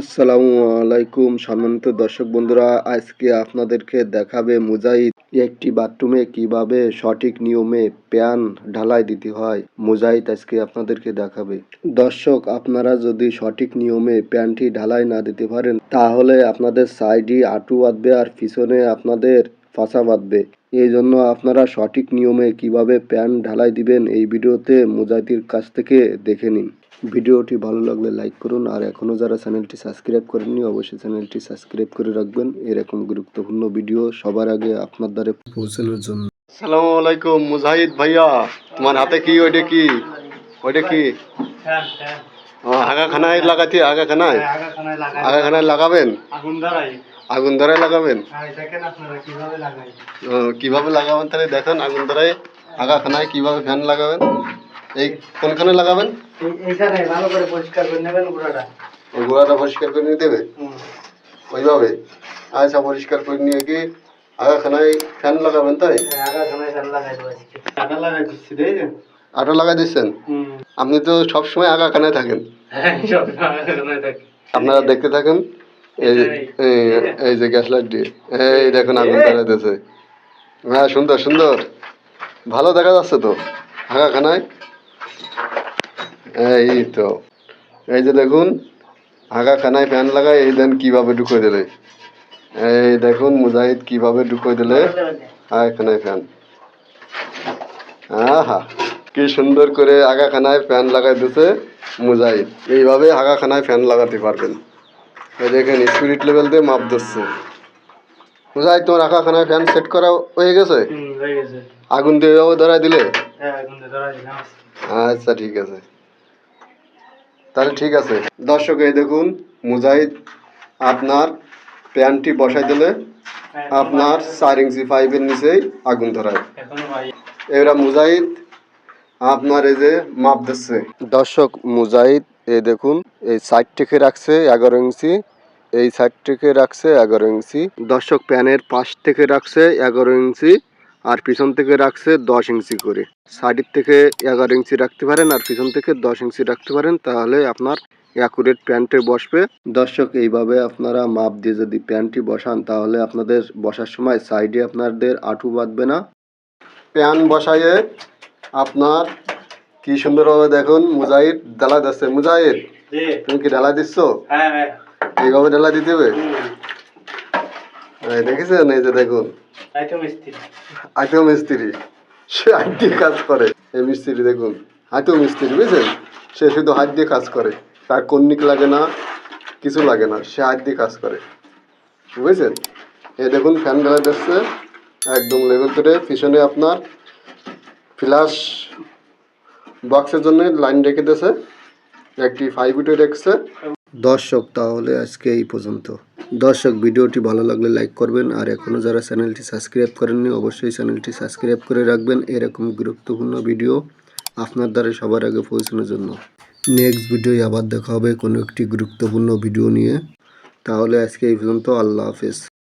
আসসালামু আলাইকুম সম্মানিত দর্শক বন্ধুরা, আজকে আপনাদেরকে দেখাবে মুজাহিদ একটি বাথরুমে কীভাবে সঠিক নিয়মে প্যান ঢালাই দিতে হয়। মুজাহিদ আজকে আপনাদেরকে দেখাবে। দর্শক, আপনারা যদি সঠিক নিয়মে প্যানটি ঢালাই না দিতে পারেন, তাহলে আপনাদের সাইডি আটু বাঁধবে আর পিছনে আপনাদের ফাঁসা বাঁধবে এই জন্য আপনারা সঠিক নিয়মে কীভাবে প্যান ঢালাই দিবেন এই ভিডিওতে মুজাহিদের কাছ থেকে দেখে নিন। ভিডিওটি ভালো লাগলে লাইক করুন আর এখনও যারা চ্যানেলটি সাবস্ক্রাইব করেননি অবশ্যই চ্যানেলটি সাবস্ক্রাইব করে রাখবেন। এরকম গুরুত্বপূর্ণ ভিডিও সবার আগে আপনার দ্বারে পৌঁছানোর জন্য। সালামু আলাইকুম মুজাহিদ ভাইয়া তোমার হাতে কি ওইটা কি? ওইটা কি? ফ্যান ফ্যান আগা খানায় লাগাতে আগা খানায়? হ্যাঁ, আগাখানায় আগা খানায় লাগাবেন? আগুন ধরাই। আগুন ধরায় লাগাবেন? আপনারা কীভাবে ও, কীভাবে লাগাবেন তাহলে? দেখেন আগুন ধরায় আগা খানায় কীভাবে ফ্যান লাগাবেন? এই কোনখানে লাগাবেন? এইখানে ভালো করে পরিষ্কার করে নেবেন গোড়াটা। ওই গোড়াটা পরিষ্কার করে হবে হুম। ওইভাবে? আচ্ছা পরিষ্কার করে নিয়ে কি আগাখানায় ফ্যান লাগাবেন তাই? হ্যাঁ, আগাখানায় ফ্যান লাগাই আটা লাগাই দিচ্ছি আটা লাগাই দিচ্ছেন? আপনি তো সবসময় আগাখানায় থাকেন। হ্যাঁ সব আগাখানায় থাকে। আপনারা দেখতে থাকেন এই যে- এই- এই যে। গ্যাস লাইট দিয়ে। এই দেখুন আগুন ধরাইতেছে হ্যাঁ সুন্দর সুন্দর। ভালো দেখা যাচ্ছে তো? আগাখানায় এই তো। এই যে দেখুন আগাখানায় ফ্যান লাগায় এই দেন কীভাবে ঢুকে দিলে। এই দেখুন মুজাহিদ কীভাবে ঢুকে দিলে আগাখানায় ফ্যান। আহা কি সুন্দর করে আগাখানায় ফ্যান লাগাই দিছে মুজাহিদ। এইভাবে আগাখানায় ফ্যান লাগাতে পারবেন। দেখেন স্পিরিট লেভেল দিয়ে মাপ দিচ্ছে। মুজাহিদ তোমার আগাখানায় ফ্যান সেট করা হয়ে গেছে? আগুন দিয়ে এভাবে ধরাই দিলে? হ্যাঁ আচ্ছা ঠিক আছে। তাহলে ঠিক আছে। দর্শক এই দেখুন মুজাহিদ আপনার প্যানটি বসাই দিলে হ্যাঁ, আপনার চার ইঞ্চি পাইপের নিচেই আগুন ধরায়। এরা মুজাহিদ আপনার এই যে মাপ দিচ্ছে। দর্শক মুজাহিদ এই দেখুন, এই সাইড থেকে রাখছে এগারো ইঞ্চি, এই সাইড থেকে রাখছে এগারো ইঞ্চি। দর্শক, প্যানের পাশ থেকে রাখছে এগারো ইঞ্চি আর পিছন থেকে রাখছে দশ ইঞ্চি করে। সাইডের থেকে এগারো ইঞ্চি রাখতে পারেন আর পিছন থেকে দশ ইঞ্চি রাখতে পারেন, তাহলে আপনার অ্যাকুরেট প্যান্টে বসবে। দর্শক, এইভাবে আপনারা মাপ দিয়ে যদি প্যান্টটি বসান, তাহলে আপনাদের বসার সময় সাইডে আপনাদের আঁটু বাঁধবে না। প্যান বসাইয়ে আপনার কি সুন্দরভাবে দেখুন মুজাহিদ ডালা দিচ্ছে। মুজাহিদ তুমি কি ডালা দিচ্ছ? হ্যাঁ হ্যাঁ। এইভাবে ডালা দিতে হবে? দেখেছেন এই যে দেখুন। আইতেও মিস্ত্রি। সে হাত দিয়ে কাজ করে। এই মিস্ত্রি দেখুন হাতেও মিস্ত্রি বুঝছেন সে শুধু হাত দিয়ে কাজ করে। তার কন্নিক লাগে না কিছু লাগে না সে হাত দিয়ে কাজ করে। বুঝেছেন? এই দেখুন ফ্যান ডালা দিচ্ছে। একদম লেভেল করে পিছনে আপনার ফ্ল্যাশ বক্সের জন্য লাইন রেখে দিয়েছে। একটি ফাইভ উঠে রেখেছে। দর্শক, তাহলে আজকে এই পর্যন্ত। দর্শক, ভিডিওটি ভালো লাগলে লাইক করবেন, আর এখনও যারা চ্যানেলটি সাবস্ক্রাইব করেননি, অবশ্যই চ্যানেলটি সাবস্ক্রাইব করে রাখবেন। এরকম গুরুত্বপূর্ণ ভিডিও আপনার দ্বারা সবার আগে পৌঁছানোর জন্য। নেক্সট ভিডিওয় আবার দেখা হবে কোনো একটি গুরুত্বপূর্ণ ভিডিও নিয়ে। তাহলে আজকে এই পর্যন্ত, আল্লাহ হাফেজ।